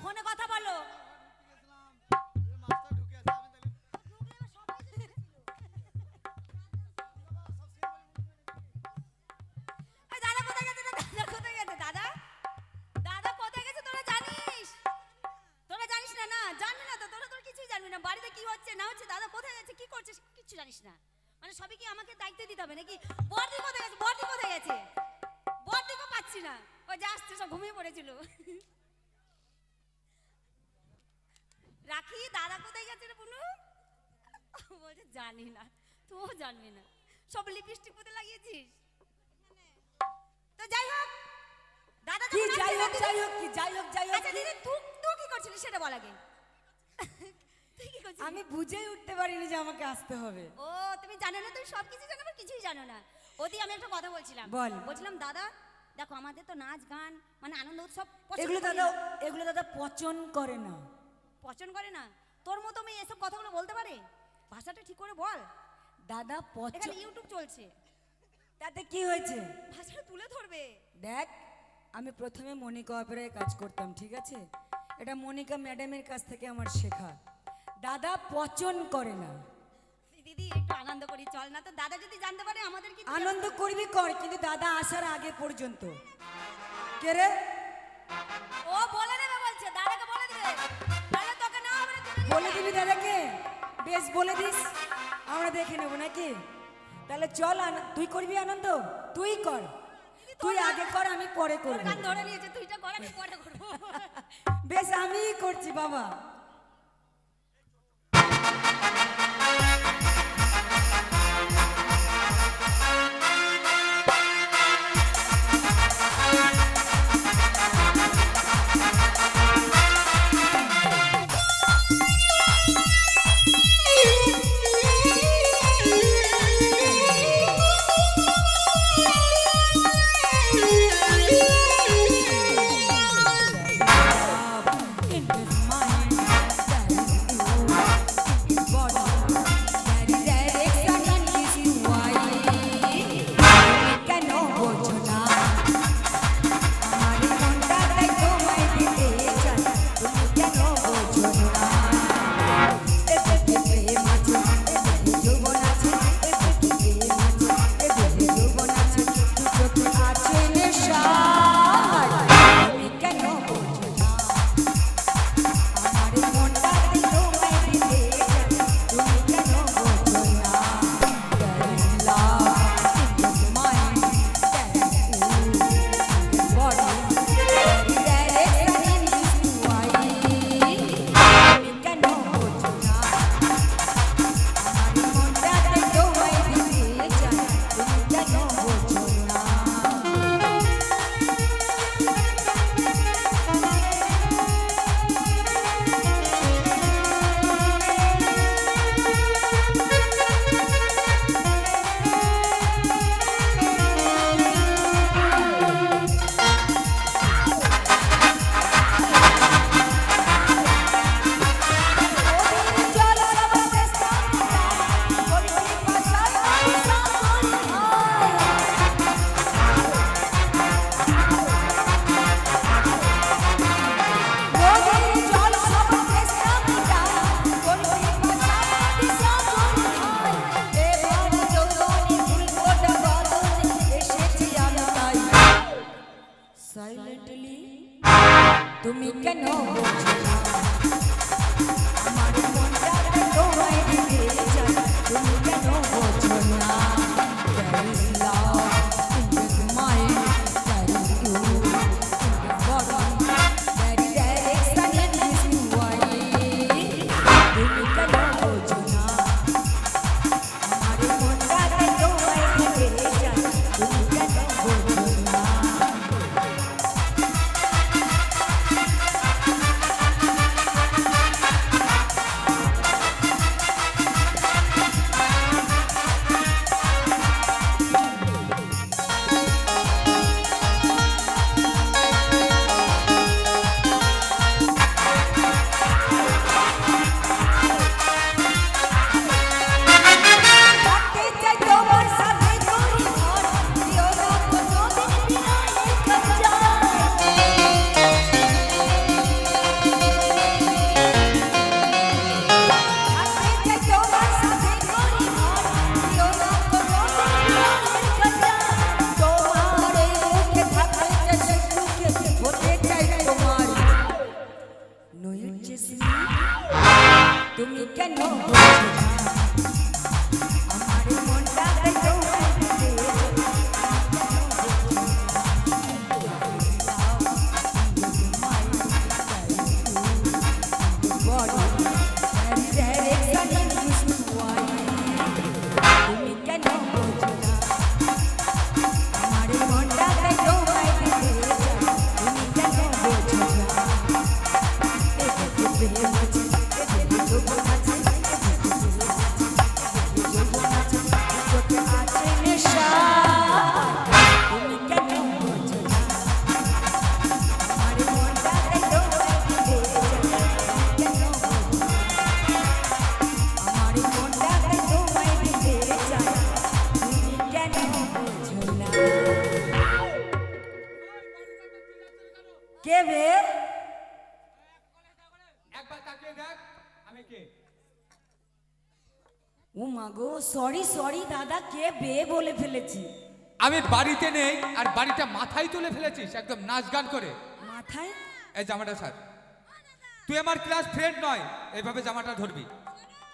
ফোনে কথা দাদা কোথায় গেছে রে বুনু? বলছে জানি না তুইও জানবি না। সব লিপস্টিক কোথায় লাগিয়েছিস? তো যাই হোক দাদা কি যাই হোক যাই হোক কি যাই হোক যাই হোক আচ্ছা দিদি তুই তুই কি করছিলি সেটা বল আগে। আমি বুঝেই উঠতে পারিনি যে আমাকে আসতে হবে। ও তুমি জানো না তুমি সব কিছু জানো আবার কিছুই জানো না। ওদি আমি একটা কথা বলছিলাম। বল। বলছিলাম দাদা দেখো আমাদের তো নাচ গান মানে আনন্দ উৎসব এগুলো দাদা এগুলো দাদা পচন করে না। পছন্দ করে না? তোর মতো মেয়ে এসব কথাগুলো বলতে পারে? ভাষাটা ঠিক করে বল। দাদা এখানে ইউটিউব চলছে। তাতে কি হয়েছে? ভাষাটা তুলে ধরবে। দেখ আমি প্রথমে মনিকা অপেরায় কাজ করতাম ঠিক আছে? এটা মনিকা ম্যাডামের কাছ থেকে আমার শেখা। দাদা পচন করে না। দিদি একটু আনন্দ করি চল না তো। দাদা যদি জানতে পারে আমাদের কি আনন্দ করবি কর কিন্তু দাদা আসার আগে পর্যন্ত। কে রে? ও বলে দেবে বলছে দাদাকে বলে দেবে। বলে। দিবি দাদাকে? বেশ বলে দিস। আমরা দেখে নেব নাকি? তাহলে চল তুই করবি আনন্দ? তুই কর। তুই আগে কর আমি পরে করব গান ধরে নিয়েছে তুইটা কর আমি পরে করব। বেশ আমিই করছি বাবা। কে বে একবার তাকিয়ে দেখ আমি কে? ও মাগো সরি সরি দাদা কে বে বলে ফেলেছি? আমি বাড়িতে নেই আর বাড়িটা মাথায় তুলে ফেলেছিস একদম নাচ গান করে। মাথায়? এই জামাটা স্যার তুই আমার ক্লাস ফ্রেন্ড নয় এইভাবে জামাটা ধরবি।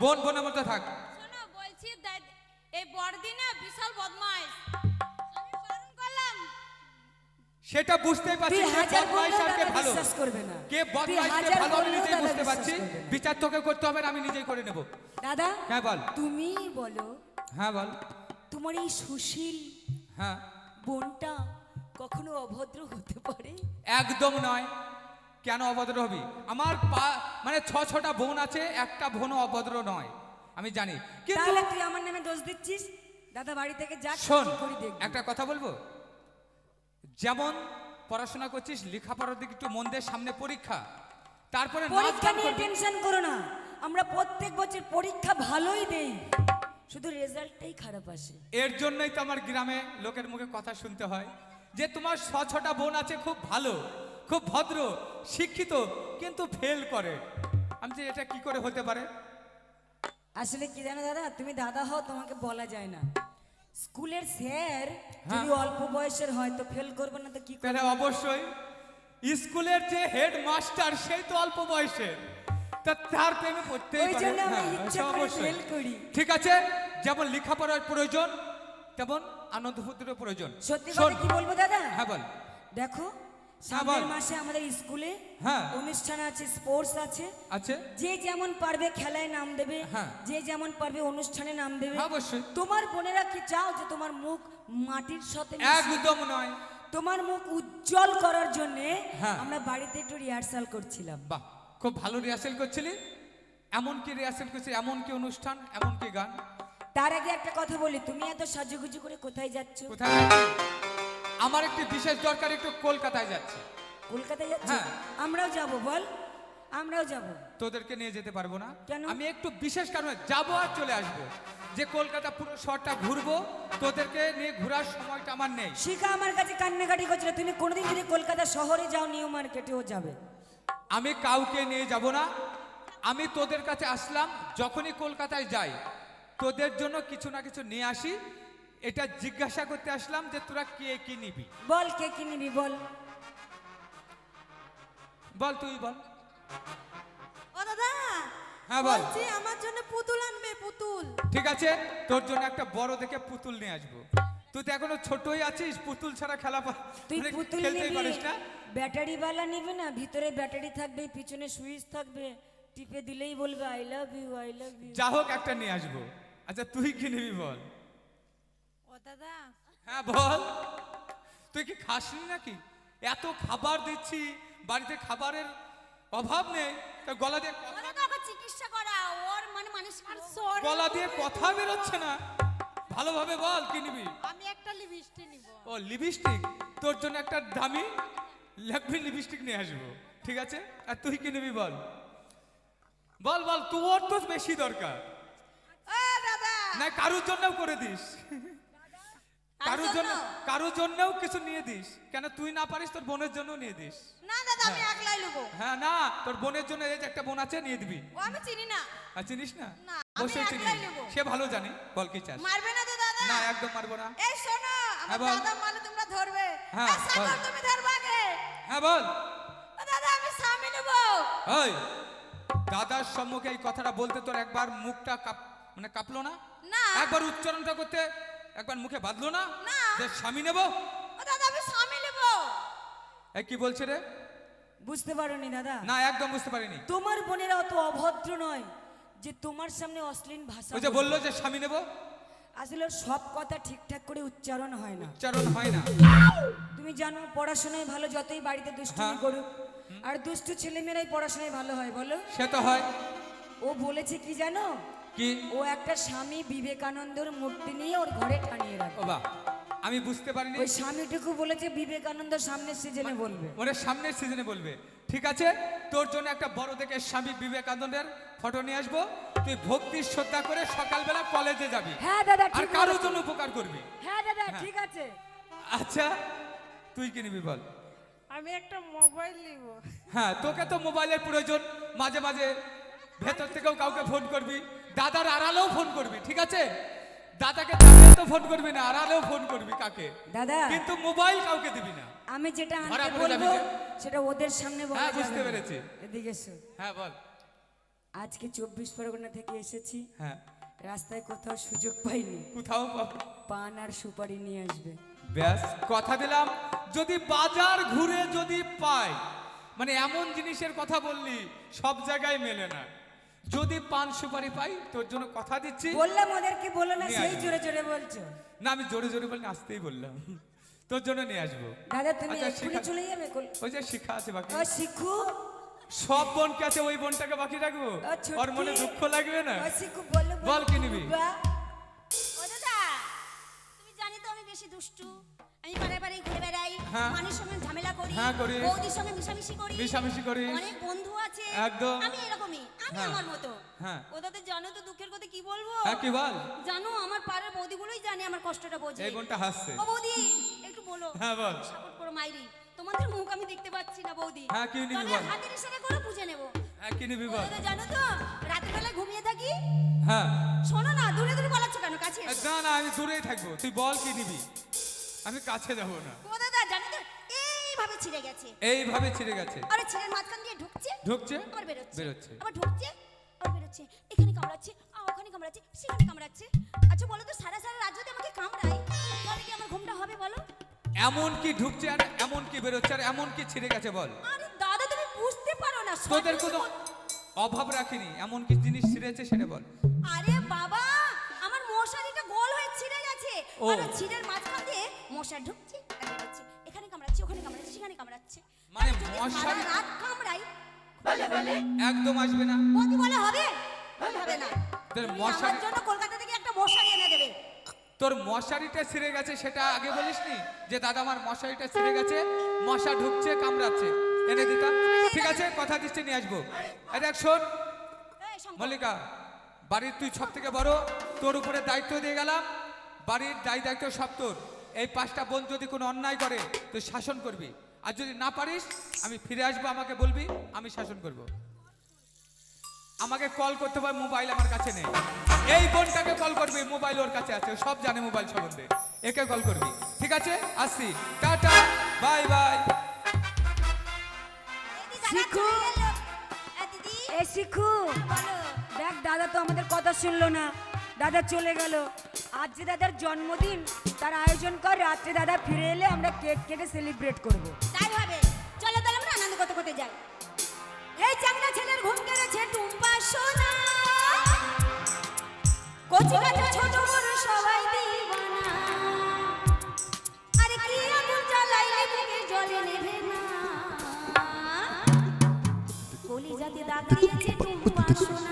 বোন বোনের মধ্যে থাক। শোনো বলছি দাদ- এই বড়দি না বিশাল বদমাইশ। আমি বারণ করলাম। সেটা বুঝতেই পারছি কে বদমাইশ আর কে ভালো। বিশ্বাস করবে না। কে তুই বদমাইশ কে ভালো আমি নিজেই বুঝতে পারছি। বিচার তোকে করতে হবে না আমি নিজেই করে নেব। দাদা হ্যাঁ বল। তুমি বলো হ্যাঁ বল। তোমার এই সুশীল হ্যাঁ। বোনটা কখনো অভদ্র হতে পারে? একদম নয়। কেন অভদ্র হবি? আমার পা মানে ছ ছটা বোন আছে একটা বোনও অভদ্র নয়। আমি জানি। কিন্তু তাহলে তুই আমার নামে দোষ দিচ্ছিস? দাদা বাড়ি থেকে যা শোন একটা কথা বলব? যেমন পড়াশোনা করছিস লেখাপড়ার দিকে একটু মন দে সামনে পরীক্ষা। তারপরে পরীক্ষা নিয়ে টেনশন করো না। আমরা প্রত্যেক বছর পরীক্ষা ভালোই দেই। শুধু রেজাল্টটাই খারাপ আসে। এর জন্যই তো আমার গ্রামে লোকের মুখে কথা শুনতে হয় যে তোমার ছ ছটা বোন আছে খুব ভালো। খুব ভদ্র শিক্ষিত কিন্তু ফেল করে। আমি যে এটা কি করে হতে পারে? আসলে কি জানো দাদা তুমি দাদা হও তোমাকে বলা যায় না। স্কুলের স্যার যদি হ্যাঁ। অল্প বয়সের হয় তো ফেল করবে না তো কি করবে? অবশ্যই স্কুলের যে হেড মাস্টার সেই তো অল্প বয়সের তা তার প্রেমে পড়তেই পারে। করে করি। ঠিক আছে যেমন লেখাপড়ার প্রয়োজন তেমন আনন্দ ফুর্তিরও প্রয়োজন। সত্যি কথা কি বলব দাদা? হ্যাঁ বল। দেখো। সামনের মাসে আমাদের স্কুলে হ্যাঁ। অনুষ্ঠান আছে স্পোর্টস আছে। আছে। যে যেমন পারবে খেলায় নাম দেবে হ্যাঁ। যে যেমন পারবে অনুষ্ঠানে নাম দেবে। হ্যাঁ, অবশ্যই। তোমার বোনেরা কি চাও যে তোমার মুখ মাটির সাথে একদম নয়। তোমার মুখ উজ্জ্বল করার জন্য হ্যাঁ। আমরা বাড়িতে একটু রিহার্সাল করছিলাম। বাহ খুব ভালো রিহার্সেল করছিলি। এমন কি রিহার্সেল করছিলি? এমন কি অনুষ্ঠান? এমন কি গান? তার আগে একটা কথা বলি তুমি এত সাজুগুজু করে কোথায় যাচ্ছ? কোথায় যাচ্ছি? আমার একটি বিশেষ দরকার একটু কলকাতায় যাচ্ছে। কলকাতায় যাচ্ছ? হ্যাঁ। আমরাও যাব বল। আমরাও যাব। তোদেরকে নিয়ে যেতে পারব না। কেন? আমি একটু বিশেষ কারণে যাব আর চলে আসব। যে কলকাতা পুরো শহরটা ঘুরবো তোদেরকে নিয়ে ঘোরার সময়টা আমার নেই। শিখা আমার কাছে কান্নাকাটি করছিল তুমি কোনোদিন যদি কলকাতা শহরে যাও নিউ মার্কেটেও যাবে। আমি কাউকে নিয়ে যাব না। আমি তোদের কাছে আসলাম যখনই কলকাতায় যাই তোদের জন্য কিছু না কিছু নিয়ে আসি। এটা জিজ্ঞাসা করতে আসলাম যে তোরা কে কি নিবি? বল কে কি নিবি বল। বল তুই বল। ও দাদা হ্যাঁ বল। বলছি আমার জন্য পুতুল আনবে পুতুল। ঠিক আছে তোর জন্য একটা বড় দেখে পুতুল নিয়ে আসব। তুই তো এখনও ছোটই আছিস পুতুল ছাড়া খেলা পা- তুই মানে পুতুল খেলতেই নিবি। পারিস না। ব্যাটারি বালা নিবি না ভিতরে ব্যাটারি থাকবে পিছনে সুইচ থাকবে। টিপে দিলেই বলবে I love you I love you যা হোক একটা নিয়ে আসব। আচ্ছা তুই কি নিবি বল? দাদা। হ্যাঁ বল। তুই কি খাসনি নাকি? এত খাবার দিচ্ছি বাড়িতে খাবারের অভাব নেই তা গলা দিয়ে কথা- চিকিৎসা করা ওর মানে মানুষ গলা দিয়ে কথা বেরোচ্ছে না। ভালোভাবে বল কি নিবি? আমি একটা লিপস্টিক নিব। ও লিপস্টিক? তোর জন্য একটা দামি ল্যাকমি লিপস্টিক নিয়ে আসব ঠিক আছে? আর তুই কি নিবি বল? বল বল তোর তো বেশি দরকার। না কারোর জন্যও করে দিস। কারোর জন্য কারোর জন্যও কিছু নিয়ে দিস। কেন তুই না পারিস তোর বোনের জন্য নিয়ে দিস। না দাদা আমি একলাই নেব। হ্যাঁ না তোর বোনের জন্য এই যে একটা বোন আছে নিয়ে দিবি। ও আমি চিনি না। আর চিনিস না? না, আমি একলাই নেব। সে ভালো জানে বল কি চাস। মারবে না তো দাদা। না একদম মারবো না। এই শোনো হ্যাঁ, আমার বল। দাদা মানে তোমরা ধরবে। হ্যাঁ, সাগর তুমি ধরবে আগে। হ্যাঁ বল। দাদা আমি স্বামী নেব। ওই দাদার সম্মুখে এই কথাটা বলতে তোর একবার মুখটা কাপ মানে কাঁপলো না? না। একবার উচ্চারণটা করতে একবার মুখে বাঁধলো না। যে স্বামী নেব? দাদা আমি স্বামী নেব। কি বলছে রে? বুঝতে পারোনি দাদা। না একদম বুঝতে পারিনি। তোমার বোনেরা অত অভদ্র নয় যে তোমার সামনে অশ্লীল ভাষা ওই যে বলল। যে স্বামী নেব? আসলে সব কথা ঠিকঠাক করে উচ্চারণ হয় না। উচ্চারণ হয় না। তুমি জানো পড়াশোনায় ভালো যতই বাড়িতে দুষ্টুমি হ্যাঁ। করুক আর দুষ্টু ছেলেমেয়েরাই পড়াশোনায় ভালো হয় বলো। সে তো হয়। ও বলেছে কি জানো? কি? ও একটা স্বামী বিবেকানন্দর মূর্তি নিয়ে ওর ঘরে টানিয়ে রাখে। ও বা আমি বুঝতে পারিনি। ওই স্বামীটুকু বলেছে বিবেকানন্দ সামনে সিজনে বলবে। ওরে সামনের সিজনে বলবে। ঠিক আছে? তোর জন্য একটা বড় দেখে স্বামী বিবেকানন্দের ফটো নিয়ে আসব। তুই ভক্তি শ্রদ্ধা করে সকালবেলা কলেজে যাবি। হ্যাঁ দাদা আর কারোর জন্য উপকার করবি। হ্যাঁ দাদা ঠিক আছে। আচ্ছা তুই কি নিবি বল? আমি একটা মোবাইল নিব। হ্যাঁ তোকে তো মোবাইলের প্রয়োজন। মাঝে মাঝে ভেতর থেকেও কাউকে ফোন করবি। দাদার আড়ালেও ফোন করবি ঠিক আছে? দাদাকে দাদা তো ফোন করবি না আড়ালেও ফোন করবি কাকে? দাদা। কিন্তু মোবাইল কাউকে দিবি না। আমি যেটা ধরা আনতে পড়ে যাবি বলব যে। সেটা ওদের সামনে বলা হ্যাঁ, যাবে বুঝতে না। পেরেছি। এদিকে এসো। হ্যাঁ বল। আজকে চব্বিশ পরগনা থেকে এসেছি। হ্যাঁ। রাস্তায় কোথাও সুযোগ পাইনি। কোথাও পাবো পান আর সুপারি নিয়ে আসবে। ব্যাস কথা দিলাম। যদি বাজার ঘুরে যদি পাই মানে এমন জিনিসের কথা বললি সব জায়গায় মেলে না। যদি পান সুপারি পাই তোর জন্য কথা দিচ্ছি। বললাম ওদেরকে বলো না সেই। জোরে জোরে বলছো। না আমি জোরে জোরে বলি আসতেই বললাম। তোর জন্য নিয়ে আসব। দাদা তুমি আচ্ছা, এক্ষুনি চলে যাবে কল- ওই যে শিক্ষা আছে বাকি। ও শিখু? সব বোনকে আছে ওই বোনটাকে বাকি রাখব। ওর মনে দুঃখ লাগবে না? ও শিখু বলো বল কি নিবি? বা, ও দাদা তুমি জানি তো আমি বেশি দুষ্টু। আমি পাড়ায় পাড়ায় ঘুরে বেড়াই হ্যাঁ। মানুষের সঙ্গে ঝামেলা করি হ্যাঁ, করিস। বৌদির সঙ্গে মিশামিশি করি মিশামিশি করিস। অনেক বন্ধু আছে। একদম। আমি এরকমই আমি হ্যাঁ। আমার মতো। হ্যাঁ। ও দাদা জানো তো দুঃখের কথা কি বলব? হ্যাঁ কি বল? জানো আমার পাড়ার বৌদিগুলোই জানে আমার কষ্টটা বোঝে। এই বোনটা হাসছে। ও বৌদি একটু বলো। হ্যাঁ বল। সাপোর্ট করো মাইরি। তোমাদের মুখ আমি দেখতে পাচ্ছি না বৌদি। হ্যাঁ, কি নিবি তবে বল? হাতের ইশারা করে বুঝে নেব। হ্যাঁ কি নিবি বল? জানো তো রাত্রিবেলা ঘুমিয়ে থাকি। হ্যাঁ। শোনো না দূরে দূরে পালাচ্ছ কেন? কাছে এসো। না না আমি দূরেই থাকব। তুই বল কি নিবি? আমি কাছে যাব না। ও দাদা জানো তো এইভাবে ছিঁড়ে গেছে। এইভাবে ছিঁড়ে গেছে। আরে ছিঁড়ের মাঝখান দিয়ে ঢুকছে ঢুকছে? আবার বেরোচ্ছে। বেরোচ্ছে। আবার ঢুকছে আবার বেরোচ্ছে। এখানে কামড়াচ্ছে আর ওখানে কামড়াচ্ছে সেখানে কামড়াচ্ছে। আচ্ছা বলো তো সারা সারা রাত যদি আমাকে কামড়ায় তাহলে কি আমার ঘুমটা হবে বলো? এমন কি ঢুকছে আর এমন কি বেরোচ্ছে আর এমন কি ছিঁড়ে গেছে বল। আরে দাদা তুমি বুঝতে পারো না তোদের কোনো অভাব রাখিনি এমন কি জিনিস ছিঁড়েছে সেটা বল। আরে বাবা আমার মশারিটা গোল হয়ে ছিঁড়ে গেছে। আর ছিঁড়ের দিয়ে মশা ঢুকছে আর বেরোচ্ছে এখানে কামড়াচ্ছে ওখানে কামড়াচ্ছে সেখানে কামড়াচ্ছে। মানে সারা মশারি- রাত কামড়াই একদম আসবে না। বৌদি বলে হবে? হবে না। তোর তুমি মশারি- আমার জন্য কলকাতা থেকে একটা মশারি এনে দেবে। তোর মশারিটা ছিঁড়ে গেছে সেটা আগে বলিসনি? যে দাদা আমার মশারিটা ছিঁড়ে গেছে মশা ঢুকছে কামড়াচ্ছে। এনে দিতাম ঠিক আছে কথা দিচ্ছি নিয়ে আসব। এই দেখ শোন। এই শঙ্কর, মল্লিকা বাড়ির তুই সব থেকে বড় তোর উপরে দায়িত্ব দিয়ে গেলাম। বাড়ির দায় দায়িত্ব সব তোর। এই পাঁচটা বোন যদি কোনো অন্যায় করে তুই শাসন করবি। আর যদি না পারিস আমি ফিরে আসব আমাকে বলবি আমি শাসন করব। আমাকে কল করতে পার মোবাইল আমার কাছে নেই। এই বোনটাকে কল করবি মোবাইল ওর কাছে আছে সব জানে মোবাইল সম্বন্ধে। একে কল করবি। ঠিক আছে? আসছি। Tata bye bye Shikhu. এ শিখু। দেখ দাদা তো আমাদের কথা শুনলো না। দাদা চলে গেল। আজ যে দাদার জন্মদিন, তার আয়োজন কর, রাত্রে দাদা ফিরে এলে আমরা কেক কেটে সেলিব্রেট করব। তাই ভাবে চলো তাহলে আমরা আনন্দ করতে করতে যাই। এই চাংড়া ছেলের ঘুম কেড়েছে টুম্পা সোনা। কচি কাঁচা ছোট বড় সবাই দিবানা। আরে কি আগুন জ্বালাইলে বুকে জলে নেভে না। কলি জাতি দাগ দিয়েছে টুম্পা সোনা।